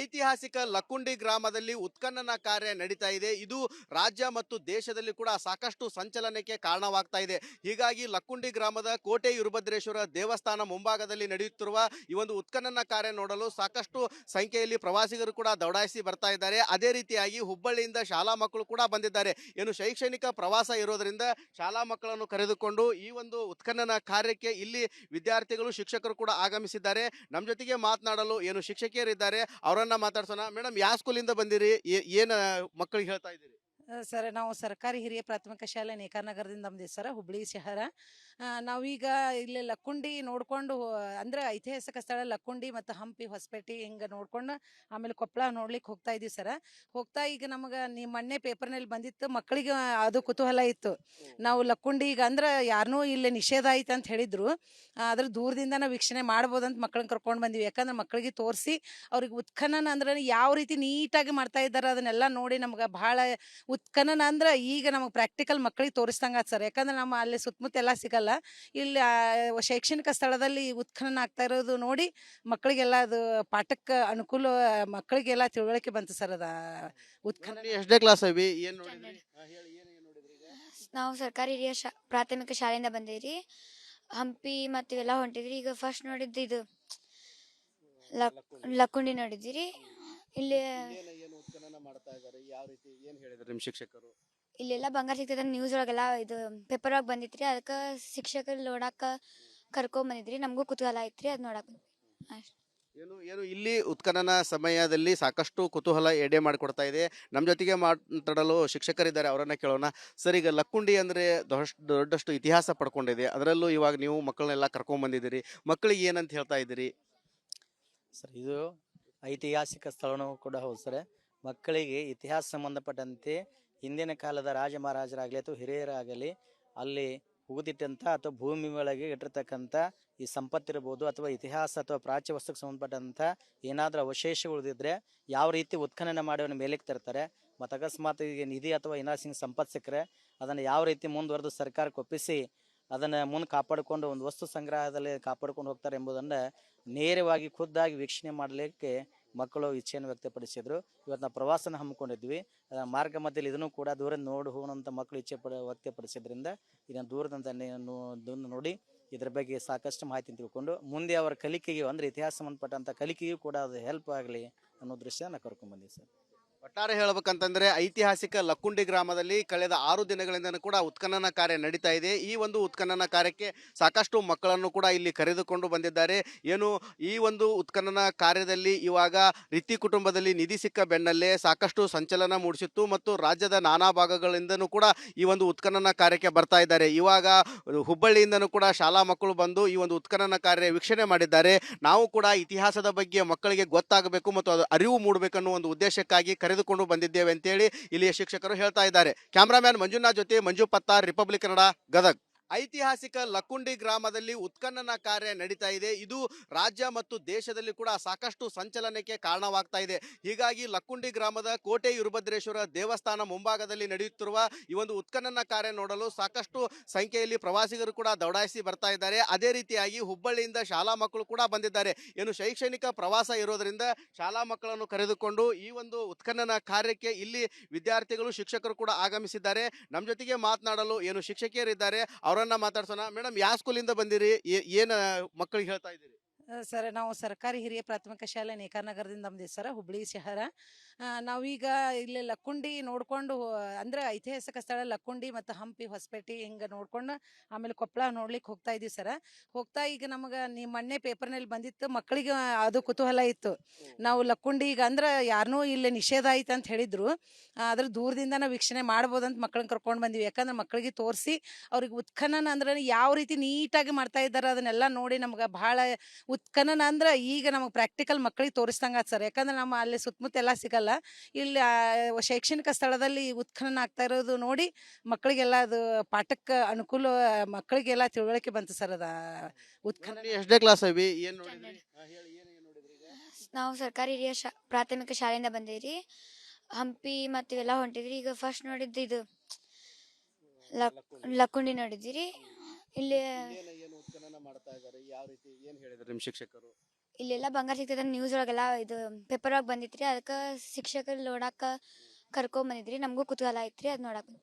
ಐತಿಹಾಸಿಕ ಲಕ್ಕುಂಡಿ ಗ್ರಾಮದಲ್ಲಿ ಉತ್ಖನನ ಕಾರ್ಯ ನಡೀತಾ ಇದೆ. ಇದು ರಾಜ್ಯ ಮತ್ತು ದೇಶದಲ್ಲಿ ಕೂಡ ಸಾಕಷ್ಟು ಸಂಚಲನಕ್ಕೆ ಕಾರಣವಾಗ್ತಾ ಇದೆ. ಹೀಗಾಗಿ ಲಕ್ಕುಂಡಿ ಗ್ರಾಮದ ಕೋಟೆ ವೀರಭದ್ರೇಶ್ವರ ದೇವಸ್ಥಾನ ಮುಂಭಾಗದಲ್ಲಿ ನಡೆಯುತ್ತಿರುವ ಈ ಒಂದು ಉತ್ಖನನ ಕಾರ್ಯ ನೋಡಲು ಸಾಕಷ್ಟು ಸಂಖ್ಯೆಯಲ್ಲಿ ಪ್ರವಾಸಿಗರು ಕೂಡ ದೌಡಾಯಿಸಿ ಬರ್ತಾ ಇದ್ದಾರೆ. ಅದೇ ರೀತಿಯಾಗಿ ಹುಬ್ಬಳ್ಳಿಯಿಂದ ಶಾಲಾ ಮಕ್ಕಳು ಕೂಡ ಬಂದಿದ್ದಾರೆ. ಏನು ಶೈಕ್ಷಣಿಕ ಪ್ರವಾಸ ಇರೋದರಿಂದ ಶಾಲಾ ಮಕ್ಕಳನ್ನು ಕರೆದುಕೊಂಡು ಈ ಒಂದು ಉತ್ಖನನ ಕಾರ್ಯಕ್ಕೆ ಇಲ್ಲಿ ವಿದ್ಯಾರ್ಥಿಗಳು, ಶಿಕ್ಷಕರು ಕೂಡ ಆಗಮಿಸಿದ್ದಾರೆ. ನಮ್ಮ ಜೊತೆಗೆ ಮಾತನಾಡಲು ಏನು ಶಿಕ್ಷಕಿಯರಿದ್ದಾರೆ ಅವರನ್ನ ಮಾತಾಡ್ಸೋಣ. ಮೇಡಮ್ ಯಾವ ಸ್ಕೂಲಿಂದ ಬಂದಿರಿ? ಏನ್ ಮಕ್ಕಳಿಗೆ ಹೇಳ್ತಾ ಇದ್ದೀರಿ? ಸರ್ ನಾವು ಸರ್ಕಾರಿ ಹಿರಿಯ ಪ್ರಾಥಮಿಕ ಶಾಲೆ ನೇಕಾನಗರದಿಂದ ನಮ್ದು ಸರ್ ಹುಬ್ಳಿ ಶಹರ. ನಾವೀಗ ಇಲ್ಲಿ ಲಕ್ಕುಂಡಿ ನೋಡ್ಕೊಂಡು ಅಂದ್ರೆ ಐತಿಹಾಸಿಕ ಸ್ಥಳ ಲಕ್ಕುಂಡಿ ಮತ್ತು ಹಂಪಿ ಹೊಸಪೇಟೆ ಹಿಂಗೆ ನೋಡ್ಕೊಂಡು ಆಮೇಲೆ ಕೊಪ್ಪಳ ನೋಡ್ಲಿಕ್ಕೆ ಹೋಗ್ತಾ ಇದೀವಿ ಸರ್. ಹೋಗ್ತಾ ಈಗ ನಮಗೆ ನಿಮ್ಮ ಮೊನ್ನೆ ಪೇಪರ್ನಲ್ಲಿ ಬಂದಿತ್ತು ಮಕ್ಕಳಿಗೆ ಅದು ಕುತೂಹಲ ಇತ್ತು. ನಾವು ಲಕ್ಕುಂಡಿ ಈಗ ಅಂದ್ರೆ ಯಾರನ್ನೂ ಇಲ್ಲಿ ನಿಷೇಧ ಆಯ್ತು ಅಂತ ಹೇಳಿದ್ರು. ಆದ್ರೆ ದೂರದಿಂದ ನಾವು ವೀಕ್ಷಣೆ ಮಾಡ್ಬೋದಂತ ಮಕ್ಕಳನ್ನ ಕರ್ಕೊಂಡು ಬಂದಿವಿ. ಯಾಕಂದ್ರೆ ಮಕ್ಕಳಿಗೆ ತೋರಿಸಿ ಅವ್ರಿಗೆ ಉತ್ಖನನ ಅಂದ್ರೆ ಯಾವ ರೀತಿ ನೀಟಾಗಿ ಮಾಡ್ತಾ ಇದ್ದಾರೆ ಅದನ್ನೆಲ್ಲ ನೋಡಿ ನಮ್ಗೆ ಭಾಳ ಉತ್ಖನನ ಅಂದ್ರೆ ಈಗ ನಮಗೆ ಪ್ರಾಕ್ಟಿಕಲ್ ಮಕ್ಕಳಿಗೆ ತೋರಿಸ್ದಂಗ ಸರ್. ಯಾಕಂದ್ರೆ ನಮ್ಮ ಅಲ್ಲಿ ಸುತ್ತಮುತ್ತ ಎಲ್ಲ ಸಿಗಲ್ಲ. ಇಲ್ಲಿ ಆ, ಶೈಕ್ಷಣಿಕ ಸ್ಥಳದಲ್ಲಿ ಉತ್ಖನನ ಆಗ್ತಾ ಇರೋದು ನೋಡಿ ಮಕ್ಕಳಿಗೆಲ್ಲ ಅದು ಪಾಠಕ್ಕೆ ಅನುಕೂಲ ಮಕ್ಕಳಿಗೆಲ್ಲ ತಿಳುವಳಿಕೆ ಬಂತು ಸರ್ ಅದ ಉತ್ಖನನ. ಎಷ್ಟೇ ಕ್ಲಾಸ್ ಅವಿ? ಏನ್ ನೋಡಿದ್ರಿ? ಹಾ, ಹೇಳಿ ಏನ್ ಏನ್ ನೋಡಿದ್ರಿ ಈಗ? ನಾವು ಸರ್ಕಾರಿ ಹಿರಿಯ ಶಾ ಪ್ರಾಥಮಿಕ ಶಾಲೆಯಿಂದ ಬಂದಿವ್ರಿ. ಹಂಪಿ ಮತ್ತು ಇವೆಲ್ಲ ಹೊಂಟಿದ್ರಿ. ಈಗ ಫಸ್ಟ್ ನೋಡಿದ್ದು ಇದು ಲಕ್ ಲಕ್ಕುಂಡಿ ನೋಡಿದ್ದೀರಿ. ಇಲ್ಲಿ ಏನ್ ಏನ್ ಉತ್ಖನನ ಮಾಡ್ತಾ ಇದ್ದಾರೆ? ಯಾವ ರೀತಿ ಏನು ಹೇಳಿದ್ರು ನಿಮ್ಮ ಶಿಕ್ಷಕರು? ಇಲ್ಲೆಲ್ಲ ಬಂಗಾರ ಸಿಗ್ತದೆ ನ್ಯೂಸ್ ಒಳಗೆಲ್ಲ ಇದು ಪೇಪರ್ ಒಳಗೆ ಬಂದಿತ್ರಿ ಅದಕ್ಕೆ ಶಿಕ್ಷಕರು ನೋಡಾಕ ಕರ್ಕೊಂಡ್ ಬಂದಿದ್ರಿ ನಮಗೂ ಕುತೂಹಲ ಐತ್ರಿ ಅದು ನೋಡಾಕ ಏನು ಏನು ಇಲ್ಲಿ ಉತ್ಖನನ ಸಮಯದಲ್ಲಿ ಸಾಕಷ್ಟು ಕುತೂಹಲ ಎಡೆ ಮಾಡಿಕೊಡ್ತಾ ಇದೆ. ನಮ್ಮ ಜೊತೆಗೆ ಮಾತಾಡಲು ಶಿಕ್ಷಕರಿದ್ದಾರೆ ಅವರನ್ನ ಕೇಳೋಣ. ಸರ್ ಈಗ ಲಕ್ಕುಂಡಿ ಅಂದ್ರೆ ದೊಡ್ಡ ದೊಡ್ಡಷ್ಟು ಇತಿಹಾಸ ಪಡ್ಕೊಂಡಿದೆ. ಅದರಲ್ಲೂ ಇವಾಗ ನೀವು ಮಕ್ಕಳನ್ನೆಲ್ಲ ಕರ್ಕೊಂಡ್ ಬಂದಿದ್ದೀರಿ. ಮಕ್ಕಳಿಗೆ ಏನಂತ ಹೇಳ್ತಾ ಇದ್ದೀರಿ? ಸರ್ ಇದು ಐತಿಹಾಸಿಕ ಸ್ಥಳನೂ ಕೂಡ ಹೌದು ಸರ್. ಮಕ್ಕಳಿಗೆ ಇತಿಹಾಸ ಸಂಬಂಧಪಟ್ಟಂತೆ ಹಿಂದಿನ ಕಾಲದ ರಾಜ ಮಹಾರಾಜರಾಗಲಿ ಅಥವಾ ಹಿರಿಯರಾಗಲಿ ಅಲ್ಲಿ ಉಗಿದಿಟ್ಟಂಥ ಅಥವಾ ಭೂಮಿ ಒಳಗೆ ಇಟ್ಟಿರ್ತಕ್ಕಂಥ ಈ ಸಂಪತ್ತಿರ್ಬೋದು ಅಥವಾ ಇತಿಹಾಸ ಅಥವಾ ಪ್ರಾಚ್ಯ ವಸ್ತುಕ್ಕೆ ಸಂಬಂಧಪಟ್ಟಂಥ ಏನಾದರೂ ಅವಶೇಷ ಉಳಿದಿದ್ರೆ ಯಾವ ರೀತಿ ಉತ್ಖನನ ಮಾಡಿ ಅವನ ಮೇಲಕ್ಕೆ ತರ್ತಾರೆ. ಮತ್ತು ಅಕಸ್ಮಾತ್ ಈಗ ನಿಧಿ ಅಥವಾ ಏನಾದ್ರು ಹಿಂಗೆ ಸಂಪತ್ತು ಸಿಕ್ಕರೆ ಅದನ್ನು ಯಾವ ರೀತಿ ಮುಂದುವರೆದು ಸರ್ಕಾರಕ್ಕೆ ಒಪ್ಪಿಸಿ ಅದನ್ನು ಮುಂದೆ ಕಾಪಾಡಿಕೊಂಡು ಒಂದು ವಸ್ತು ಸಂಗ್ರಹದಲ್ಲಿ ಕಾಪಾಡ್ಕೊಂಡು ಹೋಗ್ತಾರೆ ಎಂಬುದನ್ನು ನೇರವಾಗಿ ಖುದ್ದಾಗಿ ವೀಕ್ಷಣೆ ಮಾಡಲಿಕ್ಕೆ ಮಕ್ಕಳು ಇಚ್ಛೆಯನ್ನು ವ್ಯಕ್ತಪಡಿಸಿದ್ರು. ಇವತ್ತು ಪ್ರವಾಸನ ಹಮ್ಮಿಕೊಂಡಿದ್ವಿ. ಮಾರ್ಗ ಮಧ್ಯದಲ್ಲಿ ಇದನ್ನು ಕೂಡ ದೂರ ನೋಡಿ ಹೋಗುವಂಥ ಮಕ್ಕಳು ಇಚ್ಛೆ ಪಡ, ವ್ಯಕ್ತಪಡಿಸಿದ್ರಿಂದ ಇದನ್ನು ದೂರದಿಂದ ನೋಡಿ ಇದ್ರ ಬಗ್ಗೆ ಸಾಕಷ್ಟು ಮಾಹಿತಿ ತಿಳ್ಕೊಂಡು ಮುಂದೆ ಅವರ ಕಲಿಕೆಗೆ ಅಂದರೆ ಇತಿಹಾಸ ಸಂಬಂಧಪಟ್ಟಂಥ ಕಲಿಕೆಗೂ ಕೂಡ ಅದು ಹೆಲ್ಪ್ ಆಗಲಿ ಅನ್ನೋ ದೃಶ್ಯ ನಾನು ಕರ್ಕೊಂಡ್ಬಂದಿದ್ದೆ ಸರ್. ಒಟ್ಟಾರೆ ಹೇಳಬೇಕಂತಂದ್ರೆ ಐತಿಹಾಸಿಕ ಲಕ್ಕುಂಡಿ ಗ್ರಾಮದಲ್ಲಿ ಕಳೆದ ಆರು ದಿನಗಳಿಂದ ಕೂಡ ಉತ್ಖನನ ಕಾರ್ಯ ನಡೀತಾ ಇದೆ. ಈ ಒಂದು ಉತ್ಖನನ ಕಾರ್ಯಕ್ಕೆ ಸಾಕಷ್ಟು ಮಕ್ಕಳನ್ನು ಕೂಡ ಇಲ್ಲಿ ಕರೆದುಕೊಂಡು ಬಂದಿದ್ದಾರೆ. ಏನು ಈ ಒಂದು ಉತ್ಖನನ ಕಾರ್ಯದಲ್ಲಿ ಇವಾಗ ರೀತಿ ಕುಟುಂಬದಲ್ಲಿ ನಿಧಿ ಸಿಕ್ಕ ಬೆನ್ನಲ್ಲೇ ಸಾಕಷ್ಟು ಸಂಚಲನ ಮೂಡಿಸಿತ್ತು ಮತ್ತು ರಾಜ್ಯದ ನಾನಾ ಭಾಗಗಳಿಂದನೂ ಕೂಡ ಈ ಒಂದು ಉತ್ಖನನ ಕಾರ್ಯಕ್ಕೆ ಬರ್ತಾ ಇದ್ದಾರೆ. ಇವಾಗ ಹುಬ್ಬಳ್ಳಿಯಿಂದನೂ ಕೂಡ ಶಾಲಾ ಮಕ್ಕಳು ಬಂದು ಈ ಒಂದು ಉತ್ಖನನ ಕಾರ್ಯ ವೀಕ್ಷಣೆ ಮಾಡಿದ್ದಾರೆ. ನಾವು ಕೂಡ ಇತಿಹಾಸದ ಬಗ್ಗೆ ಮಕ್ಕಳಿಗೆ ಗೊತ್ತಾಗಬೇಕು ಮತ್ತು ಅದು ಅರಿವು ಮೂಡಬೇಕನ್ನೋ ಒಂದು ಉದ್ದೇಶಕ್ಕಾಗಿ ಕರೆದುಕೊಂಡು ಬಂದಿದ್ದೇವೆ ಅಂತೇಳಿ ಇಲ್ಲಿಯ ಶಿಕ್ಷಕರು ಹೇಳ್ತಾ ಇದ್ದಾರೆ. ಕ್ಯಾಮ್ರಾಮ್ಯಾನ್ ಮಂಜುನಾಥ್ ಜೊತೆ ಮಂಜು ಪತ್ತಾರ್, ರಿಪಬ್ಲಿಕ್ ಕನ್ನಡ ಗದಗ್. ಐತಿಹಾಸಿಕ ಲಕ್ಕುಂಡಿ ಗ್ರಾಮದಲ್ಲಿ ಉತ್ಖನನ ಕಾರ್ಯ ನಡೀತಾ ಇದೆ. ಇದು ರಾಜ್ಯ ಮತ್ತು ದೇಶದಲ್ಲಿ ಕೂಡ ಸಾಕಷ್ಟು ಸಂಚಲನಕ್ಕೆ ಕಾರಣವಾಗ್ತಾ ಇದೆ. ಹೀಗಾಗಿ ಲಕ್ಕುಂಡಿ ಗ್ರಾಮದ ಕೋಟೆ ವೀರಭದ್ರೇಶ್ವರ ದೇವಸ್ಥಾನ ಮುಂಭಾಗದಲ್ಲಿ ನಡೆಯುತ್ತಿರುವ ಈ ಒಂದು ಉತ್ಖನನ ಕಾರ್ಯ ನೋಡಲು ಸಾಕಷ್ಟು ಸಂಖ್ಯೆಯಲ್ಲಿ ಪ್ರವಾಸಿಗರು ಕೂಡ ದೌಡಾಯಿಸಿ ಬರ್ತಾ ಇದ್ದಾರೆ. ಅದೇ ರೀತಿಯಾಗಿ ಹುಬ್ಬಳ್ಳಿಯಿಂದ ಶಾಲಾ ಮಕ್ಕಳು ಕೂಡ ಬಂದಿದ್ದಾರೆ. ಏನು ಶೈಕ್ಷಣಿಕ ಪ್ರವಾಸ ಇರೋದರಿಂದ ಶಾಲಾ ಮಕ್ಕಳನ್ನು ಕರೆದುಕೊಂಡು ಈ ಒಂದು ಉತ್ಖನನ ಕಾರ್ಯಕ್ಕೆ ಇಲ್ಲಿ ವಿದ್ಯಾರ್ಥಿಗಳು, ಶಿಕ್ಷಕರು ಕೂಡ ಆಗಮಿಸಿದ್ದಾರೆ. ನಮ್ಮ ಜೊತೆಗೆ ಮಾತನಾಡಲು ಏನು ಶಿಕ್ಷಕಿಯರಿದ್ದಾರೆ ಅವರನ್ನ ಮಾತಾಡ್ಸೋಣ. ಮೇಡಮ್ ಯಾವ ಸ್ಕೂಲಿಂದ ಬಂದಿರಿ? ಏ- ಏನ್ ಮಕ್ಕಳಿಗೆ ಹೇಳ್ತಾ ಇದ್ದೀರಿ? ಸರ್, ನಾವು ಸರ್ಕಾರಿ ಹಿರಿಯ ಪ್ರಾಥಮಿಕ ಶಾಲೆ ನೇಕಾನಗರದಿಂದ ಬಂದಿದ್ದೀವಿ ಸರ್, ಹುಬ್ಳಿ, ಶಹರ. ನಾವೀಗ ಇಲ್ಲಿ ಲಕ್ಕುಂಡಿ ನೋಡ್ಕೊಂಡು ಅಂದ್ರೆ ಐತಿಹಾಸಿಕ ಸ್ಥಳ ಲಕ್ಕುಂಡಿ ಮತ್ತು ಹಂಪಿ ಹೊಸಪೇಟೆ ಹಿಂಗೆ ನೋಡ್ಕೊಂಡು ಆಮೇಲೆ ಕೊಪ್ಪಳ ನೋಡ್ಲಿಕ್ಕೆ ಹೋಗ್ತಾ ಇದ್ದೀವಿ ಸರ. ಹೋಗ್ತಾ ಈಗ ನಮಗೆ ನೀವು ಮೊನ್ನೆ ಪೇಪರ್ನಲ್ಲಿ ಬಂದಿತ್ತು ಮಕ್ಕಳಿಗೆ ಅದು ಕುತೂಹಲ ಇತ್ತು. ನಾವು ಲಕ್ಕುಂಡಿ ಈಗ ಅಂದ್ರೆ ಯಾರನ್ನೂ ಇಲ್ಲಿ ನಿಷೇಧ ಆಯ್ತು ಅಂತ ಹೇಳಿದ್ರು. ಆದ್ರೆ ದೂರದಿಂದ ನಾವು ವೀಕ್ಷಣೆ ಮಾಡ್ಬೋದಂತ ಮಕ್ಕಳನ್ನ ಕರ್ಕೊಂಡು ಬಂದಿವಿ. ಯಾಕಂದ್ರೆ ಮಕ್ಕಳಿಗೆ ತೋರಿಸಿ ಅವ್ರಿಗೆ ಉತ್ಖನನ ಅಂದ್ರೆ ಯಾವ ರೀತಿ ನೀಟಾಗಿ ಮಾಡ್ತಾ ಇದ್ದಾರೆ ಅದನ್ನೆಲ್ಲ ನೋಡಿ ನಮ್ಗೆ ಭಾಳ ಉತ್ಖನನ ಅಂದ್ರೆ ಈಗ ನಮಗೆ ಪ್ರಾಕ್ಟಿಕಲ್ ಮಕ್ಕಳಿಗೆ ತೋರಿಸ್ದಂಗ ಸರ್. ಯಾಕಂದ್ರೆ ನಮ್ಮ ಅಲ್ಲಿ ಸುತ್ತಮುತ್ತ ಎಲ್ಲ ಸಿಗಲ್ಲ. ಇಲ್ಲಿ ಶೈಕ್ಷಣಿಕ ಸ್ಥಳದಲ್ಲಿ ಉತ್ಖನನ ಆಗ್ತಾ ಇರೋದು ನೋಡಿ ಮಕ್ಕಳಿಗೆಲ್ಲ ಅದು ಪಾಠಕ್ಕೆ ಅನುಕೂಲ ಮಕ್ಕಳಿಗೆಲ್ಲ ತಿಳುವಳಿಕೆ ಬಂತು ಸರ್ ಅದ ಉತ್ಖನನ. ಎಷ್ಟೇ ಕ್ಲಾಸ್ ಅವಿ ಏನು ನೋಡಿದ್ರಿ? ಹಾ, ಹೇಳಿ ಏನ್ ಏನ್ ನೋಡಿದ್ರಿ ಈಗ? ನಾವು ಸರ್ಕಾರಿ ಹಿರಿಯ ಶಾ ಪ್ರಾಥಮಿಕ ಶಾಲೆಯಿಂದ ಬಂದಿವ್ರಿ. ಹಂಪಿ ಮತ್ತು ಇವೆಲ್ಲ ಹೊಂಟಿದ್ರಿ. ಈಗ ಫಸ್ಟ್ ನೋಡಿದ್ದು ಇದು ಲಕ್ ಲಕ್ಕುಂಡಿ ನೋಡಿದ್ದೀರಿ. ಇಲ್ಲಿ ಏನ್ ಏನ್ ಉತ್ಖನನ ಮಾಡ್ತಾ ಇದ್ದಾರೆ ಯಾವ ರೀತಿ ಏನ್ ಹೇಳಿದ್ರು ನಿಮ್ ಶಿಕ್ಷಕರು? ಇಲ್ಲೆಲ್ಲ ಬಂಗಾರ ಸಿಗ್ತದೆ ನ್ಯೂಸ್ ಒಳಗೆಲ್ಲ ಇದು ಪೇಪರ್ ಒಳಗೆ ಬಂದಿತ್ರಿ. ಅದಕ್ಕೆ ಶಿಕ್ಷಕರು ನೋಡಕ್ಕೆ ಕರ್ಕೊಂಡ್ ಬಂದಿದ್ರಿ. ನಮಗೂ ಕುತೂಹಲ ಐತ್ರಿ. ಅದು ನೋಡಕ್ಕೆ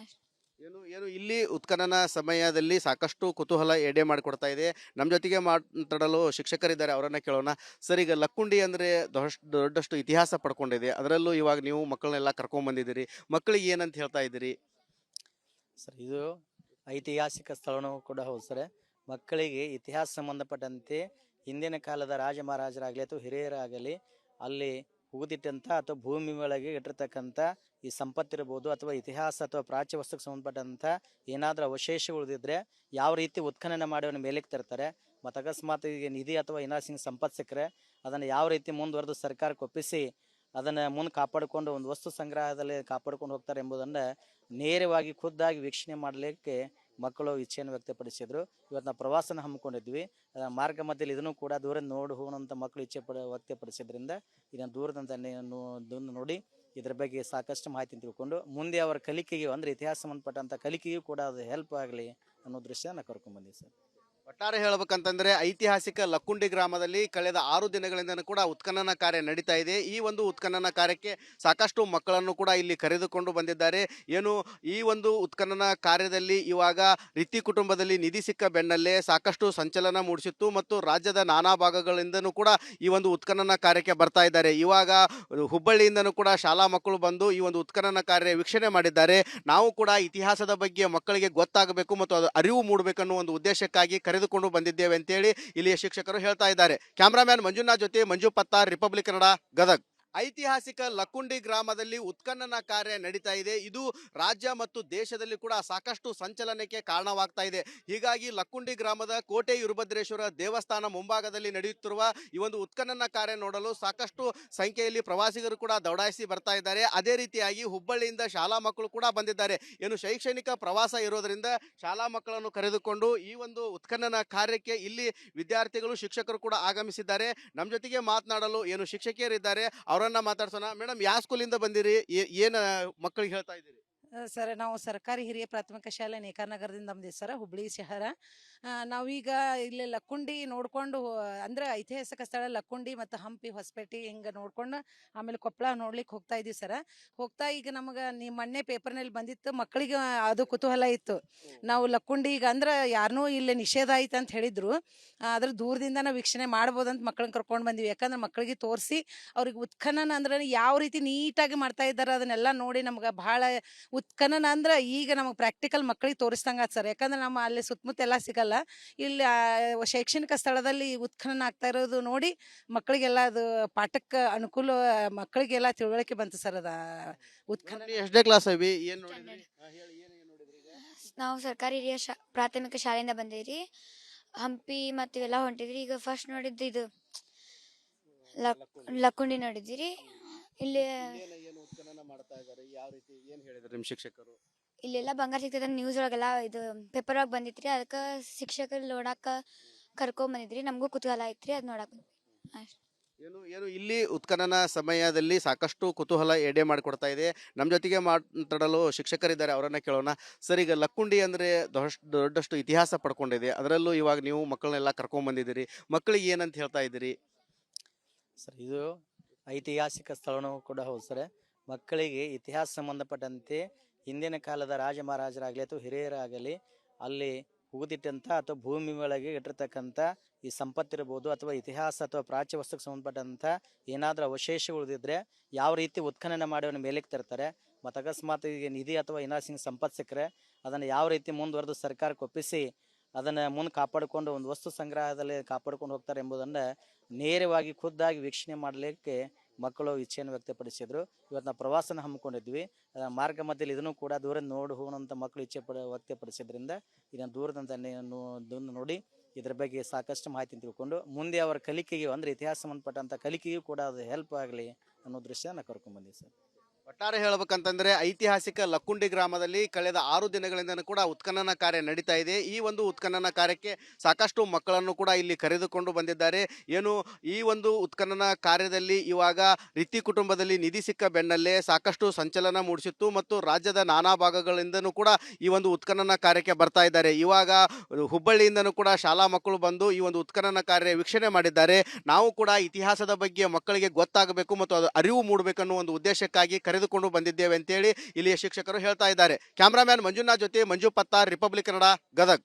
ಅಷ್ಟೇ. ಏನು ಏನು ಇಲ್ಲಿ ಉತ್ಖನನ ಸಮಯದಲ್ಲಿ ಸಾಕಷ್ಟು ಕುತೂಹಲ ಎಡೆ ಮಾಡಿಕೊಡ್ತಾ ಇದೆ. ನಮ್ಮ ಜೊತೆಗೆ ಮಾತಾಡಲು ಶಿಕ್ಷಕರಿದ್ದಾರೆ. ಅವರನ್ನ ಕೇಳೋಣ. ಸರ್ ಈಗ ಲಕ್ಕುಂಡಿ ಅಂದರೆ ದೊಡ್ಡ ದೊಡ್ಡಷ್ಟು ಇತಿಹಾಸ ಪಡ್ಕೊಂಡಿದೆ. ಅದರಲ್ಲೂ ಇವಾಗ ನೀವು ಮಕ್ಕಳನ್ನೆಲ್ಲ ಕರ್ಕೊಂಡ್ ಬಂದಿದ್ದೀರಿ. ಮಕ್ಕಳಿಗೆ ಏನಂತ ಹೇಳ್ತಾ ಇದ್ದೀರಿ? ಸರ್ ಇದು ಐತಿಹಾಸಿಕ ಸ್ಥಳನೂ ಕೂಡ ಹೌದು ಸರ್. ಮಕ್ಕಳಿಗೆ ಇತಿಹಾಸ ಸಂಬಂಧಪಟ್ಟಂತೆ ಹಿಂದಿನ ಕಾಲದ ರಾಜ ಮಹಾರಾಜರಾಗಲಿ ಅಥವಾ ಹಿರಿಯರಾಗಲಿ ಅಲ್ಲಿ ಉಗಿದಿಟ್ಟಂಥ ಅಥವಾ ಭೂಮಿ ಒಳಗೆ ಇಟ್ಟಿರ್ತಕ್ಕಂಥ ಈ ಸಂಪತ್ತಿರ್ಬೋದು ಅಥವಾ ಇತಿಹಾಸ ಅಥವಾ ಪ್ರಾಚ್ಯ ವಸ್ತುಕ್ಕೆ ಸಂಬಂಧಪಟ್ಟಂಥ ಏನಾದರೂ ಅವಶೇಷ ಉಳಿದಿದ್ರೆ ಯಾವ ರೀತಿ ಉತ್ಖನನ ಮಾಡಿ ಅವನ ಮೇಲಕ್ಕೆ ತರ್ತಾರೆ. ಮತ್ತು ಅಕಸ್ಮಾತ್ ಈಗ ನಿಧಿ ಅಥವಾ ಏನಾದ್ರು ಸಿಂಗ್ ಸಂಪತ್ತು ಸಿಕ್ಕರೆ ಅದನ್ನು ಯಾವ ರೀತಿ ಮುಂದುವರೆದು ಸರ್ಕಾರಕ್ಕೆ ಒಪ್ಪಿಸಿ ಅದನ್ನು ಮುಂದೆ ಕಾಪಾಡಿಕೊಂಡು ಒಂದು ವಸ್ತು ಸಂಗ್ರಹದಲ್ಲಿ ಕಾಪಾಡ್ಕೊಂಡು ಹೋಗ್ತಾರೆ ಎಂಬುದನ್ನು ನೇರವಾಗಿ ಖುದ್ದಾಗಿ ವೀಕ್ಷಣೆ ಮಾಡಲಿಕ್ಕೆ ಮಕ್ಕಳು ಇಚ್ಛೆಯನ್ನು ವ್ಯಕ್ತಪಡಿಸಿದ್ರು. ಇವತ್ತು ನಾವು ಪ್ರವಾಸನ ಹಮ್ಮಿಕೊಂಡಿದ್ವಿ. ಮಾರ್ಗ ಮಧ್ಯದಲ್ಲಿ ಇದನ್ನು ಕೂಡ ದೂರ ನೋಡಿ ಹೋಗುವಂಥ ಮಕ್ಕಳು ಇಚ್ಛೆ ಪಡ, ವ್ಯಕ್ತಪಡಿಸಿದ್ರಿಂದ ಇದನ್ನು ದೂರದಿಂದ ನೋಡಿ ಇದ್ರ ಬಗ್ಗೆ ಸಾಕಷ್ಟು ಮಾಹಿತಿ ತಿಳ್ಕೊಂಡು ಮುಂದೆ ಅವರ ಕಲಿಕೆಗೆ ಅಂದರೆ ಇತಿಹಾಸ ಸಂಬಂಧಪಟ್ಟಂಥ ಕಲಿಕೆಗೂ ಕೂಡ ಅದು ಹೆಲ್ಪ್ ಆಗಲಿ ಅನ್ನೋ ದೃಶ್ಯ ನಾನು ಕರ್ಕೊಂಡ್ಬಂದಿದ್ದೆ ಸರ್. ಒಟ್ಟಾರೆ ಹೇಳಬೇಕಂತಂದ್ರೆ ಐತಿಹಾಸಿಕ ಲಕ್ಕುಂಡಿ ಗ್ರಾಮದಲ್ಲಿ ಕಳೆದ ಆರು ದಿನಗಳಿಂದ ಕೂಡ ಉತ್ಖನನ ಕಾರ್ಯ ನಡೀತಾ ಇದೆ. ಈ ಒಂದು ಉತ್ಖನನ ಕಾರ್ಯಕ್ಕೆ ಸಾಕಷ್ಟು ಮಕ್ಕಳನ್ನು ಕೂಡ ಇಲ್ಲಿ ಕರೆದುಕೊಂಡು ಬಂದಿದ್ದಾರೆ. ಏನು ಈ ಒಂದು ಉತ್ಖನನ ಕಾರ್ಯದಲ್ಲಿ ಇವಾಗ ರೀತಿ ಕುಟುಂಬದಲ್ಲಿ ನಿಧಿ ಸಿಕ್ಕ ಬೆನ್ನಲ್ಲೇ ಸಾಕಷ್ಟು ಸಂಚಲನ ಮೂಡಿಸಿತ್ತು ಮತ್ತು ರಾಜ್ಯದ ನಾನಾ ಭಾಗಗಳಿಂದನೂ ಕೂಡ ಈ ಒಂದು ಉತ್ಖನನ ಕಾರ್ಯಕ್ಕೆ ಬರ್ತಾ ಇದ್ದಾರೆ. ಇವಾಗ ಹುಬ್ಬಳ್ಳಿಯಿಂದನೂ ಕೂಡ ಶಾಲಾ ಮಕ್ಕಳು ಬಂದು ಈ ಒಂದು ಉತ್ಖನನ ಕಾರ್ಯ ವೀಕ್ಷಣೆ ಮಾಡಿದ್ದಾರೆ. ನಾವು ಕೂಡ ಇತಿಹಾಸದ ಬಗ್ಗೆ ಮಕ್ಕಳಿಗೆ ಗೊತ್ತಾಗಬೇಕು ಮತ್ತು ಅದು ಅರಿವು ಮೂಡಬೇಕನ್ನೋ ಒಂದು ಉದ್ದೇಶಕ್ಕಾಗಿ ಕರೆದುಕೊಂಡು ಬಂದಿದ್ದೇವೆ ಅಂತೇಳಿ ಇಲ್ಲಿಯ ಶಿಕ್ಷಕರು ಹೇಳ್ತಾ ಇದ್ದಾರೆ. ಕ್ಯಾಮ್ರಾಮ್ಯಾನ್ ಮಂಜುನಾಥ್ ಜೊತೆ ಮಂಜು ಪತ್ತಾರ್, ರಿಪಬ್ಲಿಕ್ ಕನ್ನಡ ಗದಗ್. ಐತಿಹಾಸಿಕ ಲಕ್ಕುಂಡಿ ಗ್ರಾಮದಲ್ಲಿ ಉತ್ಖನನ ಕಾರ್ಯ ನಡೀತಾ ಇದೆ. ಇದು ರಾಜ್ಯ ಮತ್ತು ದೇಶದಲ್ಲಿ ಕೂಡ ಸಾಕಷ್ಟು ಸಂಚಲನಕ್ಕೆ ಕಾರಣವಾಗ್ತಾ ಇದೆ. ಹೀಗಾಗಿ ಲಕ್ಕುಂಡಿ ಗ್ರಾಮದ ಕೋಟೆ ವೀರಭದ್ರೇಶ್ವರ ದೇವಸ್ಥಾನ ಮುಂಭಾಗದಲ್ಲಿ ನಡೆಯುತ್ತಿರುವ ಈ ಒಂದು ಉತ್ಖನನ ಕಾರ್ಯ ನೋಡಲು ಸಾಕಷ್ಟು ಸಂಖ್ಯೆಯಲ್ಲಿ ಪ್ರವಾಸಿಗರು ಕೂಡ ದೌಡಾಯಿಸಿ ಬರ್ತಾ ಇದ್ದಾರೆ. ಅದೇ ರೀತಿಯಾಗಿ ಹುಬ್ಬಳ್ಳಿಯಿಂದ ಶಾಲಾ ಮಕ್ಕಳು ಕೂಡ ಬಂದಿದ್ದಾರೆ. ಏನು ಶೈಕ್ಷಣಿಕ ಪ್ರವಾಸ ಇರೋದರಿಂದ ಶಾಲಾ ಮಕ್ಕಳನ್ನು ಕರೆದುಕೊಂಡು ಈ ಒಂದು ಉತ್ಖನನ ಕಾರ್ಯಕ್ಕೆ ಇಲ್ಲಿ ವಿದ್ಯಾರ್ಥಿಗಳು, ಶಿಕ್ಷಕರು ಕೂಡ ಆಗಮಿಸಿದ್ದಾರೆ. ನಮ್ಮ ಜೊತೆಗೆ ಮಾತನಾಡಲು ಏನು ಶಿಕ್ಷಕಿಯರಿದ್ದಾರೆ ಅವರನ್ನ ಮಾತಾಡ್ಸೋಣ. ಮೇಡಮ್ ಯಾವ ಸ್ಕೂಲಿಂದ ಬಂದಿರಿ? ಏ- ಏನ್ ಮಕ್ಕಳಿಗೆ ಹೇಳ್ತಾ ಇದ್ದೀರಿ? ಸರ್, ನಾವು ಸರ್ಕಾರಿ ಹಿರಿಯ ಪ್ರಾಥಮಿಕ ಶಾಲೆ ನೇಕಾನಗರದಿಂದ ಬಂದಿದ್ದೀವಿ ಸರ್, ಹುಬ್ಳಿ ಶಹರ. ನಾವೀಗ ಇಲ್ಲಿ ಲಕ್ಕುಂಡಿ ನೋಡ್ಕೊಂಡು ಅಂದ್ರೆ ಐತಿಹಾಸಿಕ ಸ್ಥಳ ಲಕ್ಕುಂಡಿ ಮತ್ತು ಹಂಪಿ ಹೊಸಪೇಟೆ ಹಿಂಗೆ ನೋಡ್ಕೊಂಡು ಆಮೇಲೆ ಕೊಪ್ಪಳ ನೋಡ್ಲಿಕ್ಕೆ ಹೋಗ್ತಾ ಇದ್ದೀವಿ ಸರ. ಹೋಗ್ತಾ ಈಗ ನಮಗೆ ನೀವು ಮೊನ್ನೆ ಪೇಪರ್ನಲ್ಲಿ ಬಂದಿತ್ತು ಮಕ್ಕಳಿಗೆ ಅದು ಕುತೂಹಲ ಇತ್ತು. ನಾವು ಲಕ್ಕುಂಡಿ ಈಗ ಅಂದ್ರೆ ಯಾರನ್ನೂ ಇಲ್ಲಿ ನಿಷೇಧ ಆಯ್ತು ಅಂತ ಹೇಳಿದ್ರು. ಆದ್ರೆ ಅದ್ರ ದೂರದಿಂದ ನಾವು ವೀಕ್ಷಣೆ ಮಾಡ್ಬೋದಂತ ಮಕ್ಕಳನ್ನ ಕರ್ಕೊಂಡು ಬಂದಿವಿ. ಯಾಕಂದ್ರೆ ಮಕ್ಕಳಿಗೆ ತೋರಿಸಿ ಅವ್ರಿಗೆ ಉತ್ಖನನ ಅಂದ್ರೆ ಯಾವ ರೀತಿ ನೀಟಾಗಿ ಮಾಡ್ತಾ ಇದ್ದಾರೆ ಅದನ್ನೆಲ್ಲ ನೋಡಿ ನಮ್ಗೆ ಭಾಳ ಉತ್ಖನನ ಅಂದ್ರೆ ಈಗ ನಮಗೆ ಪ್ರಾಕ್ಟಿಕಲ್ ಮಕ್ಕಳಿಗೆ ತೋರಿಸ್ದಂಗೆ ಸರ್. ಯಾಕಂದ್ರೆ ನಮ್ಮ ಅಲ್ಲಿ ಸುತ್ತಮುತ್ತ ಎಲ್ಲ ಸಿಗಲ್ಲ. ಇಲ್ಲಿ ಶೈಕ್ಷಣಿಕ ಸ್ಥಳದಲ್ಲಿ ಉತ್ಖನನ ಆಗ್ತಾ ಇರೋದು ನೋಡಿ ಮಕ್ಕಳಿಗೆಲ್ಲ ಅದು ಪಾಠಕ್ಕೆ ಅನುಕೂಲ ಮಕ್ಕಳಿಗೆಲ್ಲ ತಿಳುವಳಿಕೆ ಬಂತು ಸರ್ ಅದ ಉತ್ಖನನ. ಎಷ್ಟೇ ಕ್ಲಾಸ್ ಅವಿ ಏನು ನೋಡಿದ್ರಿ? ಹಾ, ಹೇಳಿ ಏನ್ ಏನ್ ನೋಡಿದ್ರಿ ಈಗ? ನಾವು ಸರ್ಕಾರಿ ಹಿರಿಯ ಶಾ ಪ್ರಾಥಮಿಕ ಶಾಲೆಯಿಂದ ಬಂದಿವ್ರಿ. ಹಂಪಿ ಮತ್ತು ಇವೆಲ್ಲ ಹೊಂಟಿದ್ರಿ. ಈಗ ಫಸ್ಟ್ ನೋಡಿದ್ದು ಇದು ಲಕ್ ಲಕ್ಕುಂಡಿ ನೋಡಿದ್ದೀರಿ. ಇಲ್ಲಿ ಏನ್ ಏನ್ ಉತ್ಖನನ ಮಾಡ್ತಾ ಇದ್ದಾರೆ? ಯಾವ ರೀತಿ ಏನ್ ಹೇಳಿದ್ರು ನಿಮ್ ಶಿಕ್ಷಕರು? ಇಲ್ಲೆಲ್ಲ ಬಂಗಾರ ಸಿಗ್ತದೆ ನ್ಯೂಸ್ ಒಳಗೆಲ್ಲ ಇದು ಪೇಪರ್ ಒಳಗೆ ಬಂದಿತ್ರಿ. ಅದಕ್ಕೆ ಶಿಕ್ಷಕರು ನೋಡಕ್ಕೆ ಕರ್ಕೊಂಡ್ ಬಂದಿದ್ರಿ. ನಮಗೂ ಕುತೂಹಲ ಐತ್ರಿ. ಅದು ನೋಡಕ್ಕೆ ಅಷ್ಟೇ. ಏನು ಏನು ಇಲ್ಲಿ ಉತ್ಖನನ ಸಮಯದಲ್ಲಿ ಸಾಕಷ್ಟು ಕುತೂಹಲ ಎಡೆ ಮಾಡಿಕೊಡ್ತಾ ಇದೆ. ನಮ್ಮ ಜೊತೆಗೆ ಮಾತಾಡಲು ಶಿಕ್ಷಕರಿದ್ದಾರೆ. ಅವರನ್ನ ಕೇಳೋಣ. ಸರ್ ಈಗ ಲಕ್ಕುಂಡಿ ಅಂದ್ರೆ ದೊಡ್ಡ ದೊಡ್ಡಷ್ಟು ಇತಿಹಾಸ ಪಡ್ಕೊಂಡಿದೆ. ಅದರಲ್ಲೂ ಇವಾಗ ನೀವು ಮಕ್ಕಳನ್ನೆಲ್ಲ ಕರ್ಕೊಂಡ್ ಬಂದಿದ್ದೀರಿ. ಮಕ್ಕಳಿಗೆ ಏನಂತ ಹೇಳ್ತಾ ಇದ್ದೀರಿ? ಸರ್ ಇದು ಐತಿಹಾಸಿಕ ಸ್ಥಳನೂ ಕೂಡ ಹೌದು ಸರ್. ಮಕ್ಕಳಿಗೆ ಇತಿಹಾಸ ಸಂಬಂಧಪಟ್ಟಂತೆ ಹಿಂದಿನ ಕಾಲದ ರಾಜ ಮಹಾರಾಜರಾಗಲಿ ಅಥವಾ ಹಿರಿಯರಾಗಲಿ ಅಲ್ಲಿ ಉಗಿದಿಟ್ಟಂಥ ಅಥವಾ ಭೂಮಿ ಒಳಗೆ ಇಟ್ಟಿರ್ತಕ್ಕಂಥ ಈ ಸಂಪತ್ತಿರ್ಬೋದು ಅಥವಾ ಇತಿಹಾಸ ಅಥವಾ ಪ್ರಾಚ್ಯ ವಸ್ತುಕ್ಕೆ ಸಂಬಂಧಪಟ್ಟಂಥ ಏನಾದರೂ ಅವಶೇಷ ಉಳಿದಿದ್ರೆ ಯಾವ ರೀತಿ ಉತ್ಖನನ ಮಾಡಿ ಅವನ ಮೇಲಕ್ಕೆ ತರ್ತಾರೆ. ಮತ್ತು ಅಕಸ್ಮಾತ್ ಈಗ ನಿಧಿ ಅಥವಾ ಏನಾದ್ರು ಹಿಂಗೆ ಸಂಪತ್ತು ಸಿಕ್ಕರೆ ಅದನ್ನು ಯಾವ ರೀತಿ ಮುಂದುವರೆದು ಸರ್ಕಾರಕ್ಕೆ ಒಪ್ಪಿಸಿ ಅದನ್ನು ಮುಂದೆ ಕಾಪಾಡಿಕೊಂಡು ಒಂದು ವಸ್ತು ಸಂಗ್ರಹದಲ್ಲಿ ಕಾಪಾಡ್ಕೊಂಡು ಹೋಗ್ತಾರೆ ಎಂಬುದನ್ನು ನೇರವಾಗಿ ಖುದ್ದಾಗಿ ವೀಕ್ಷಣೆ ಮಾಡಲಿಕ್ಕೆ ಮಕ್ಕಳು ಇಚ್ಛೆಯನ್ನು ವ್ಯಕ್ತಪಡಿಸಿದ್ರು. ಇವತ್ತು ನಾವು ಪ್ರವಾಸನ ಹಮ್ಮಿಕೊಂಡಿದ್ವಿ. ಮಾರ್ಗ ಮಧ್ಯದಲ್ಲಿ ಇದನ್ನು ಕೂಡ ದೂರ ನೋಡಿ ಹೋಗುವಂಥ ಮಕ್ಕಳು ಇಚ್ಛೆ ಪಡ, ವ್ಯಕ್ತಪಡಿಸಿದ್ರಿಂದ ಇದನ್ನು ದೂರದಿಂದ ನೋಡಿ ಇದ್ರ ಬಗ್ಗೆ ಸಾಕಷ್ಟು ಮಾಹಿತಿ ತಿಳ್ಕೊಂಡು ಮುಂದೆ ಅವರ ಕಲಿಕೆಗೆ ಅಂದರೆ ಇತಿಹಾಸ ಸಂಬಂಧಪಟ್ಟಂಥ ಕಲಿಕೆಗೂ ಕೂಡ ಅದು ಹೆಲ್ಪ್ ಆಗಲಿ ಅನ್ನೋ ದೃಶ್ಯ ನಾನು ಕರ್ಕೊಂಡ್ಬಂದಿದ್ದೆ ಸರ್. ಒಟ್ಟಾರೆ ಹೇಳಬೇಕಂತಂದ್ರೆ ಐತಿಹಾಸಿಕ ಲಕ್ಕುಂಡಿ ಗ್ರಾಮದಲ್ಲಿ ಕಳೆದ ಆರು ದಿನಗಳಿಂದಲೂ ಕೂಡ ಉತ್ಖನನ ಕಾರ್ಯ ನಡೀತಾ ಇದೆ. ಈ ಒಂದು ಉತ್ಖನನ ಕಾರ್ಯಕ್ಕೆ ಸಾಕಷ್ಟು ಮಕ್ಕಳನ್ನು ಕೂಡ ಇಲ್ಲಿ ಕರೆದುಕೊಂಡು ಬಂದಿದ್ದಾರೆ. ಏನು ಈ ಒಂದು ಉತ್ಖನನ ಕಾರ್ಯದಲ್ಲಿ ಇವಾಗ ರೀತಿ ಕುಟುಂಬದಲ್ಲಿ ನಿಧಿ ಸಿಕ್ಕ ಬೆನ್ನಲ್ಲೇ ಸಾಕಷ್ಟು ಸಂಚಲನ ಮೂಡಿಸಿತ್ತು ಮತ್ತು ರಾಜ್ಯದ ನಾನಾ ಭಾಗಗಳಿಂದನೂ ಕೂಡ ಈ ಒಂದು ಉತ್ಖನನ ಕಾರ್ಯಕ್ಕೆ ಬರ್ತಾ ಇದ್ದಾರೆ. ಇವಾಗ ಹುಬ್ಬಳ್ಳಿಯಿಂದನೂ ಕೂಡ ಶಾಲಾ ಮಕ್ಕಳು ಬಂದು ಈ ಒಂದು ಉತ್ಖನನ ಕಾರ್ಯ ವೀಕ್ಷಣೆ ಮಾಡಿದ್ದಾರೆ. ನಾವು ಕೂಡ ಇತಿಹಾಸದ ಬಗ್ಗೆ ಮಕ್ಕಳಿಗೆ ಗೊತ್ತಾಗಬೇಕು ಮತ್ತು ಅದು ಅರಿವು ಮೂಡಬೇಕನ್ನೋ ಒಂದು ಉದ್ದೇಶಕ್ಕಾಗಿ ಕರೆದುಕೊಂಡು ಬಂದಿದ್ದೇವೆ ಅಂತೇಳಿ ಇಲ್ಲಿಯ ಶಿಕ್ಷಕರು ಹೇಳ್ತಾ ಇದ್ದಾರೆ. ಕ್ಯಾಮ್ರಾಮ್ಯಾನ್ ಮಂಜುನಾಥ್ ಜೊತೆ ಮಂಜು ಪತ್ತಾರ್, ರಿಪಬ್ಲಿಕ್ ಕನ್ನಡ ಗದಗ್.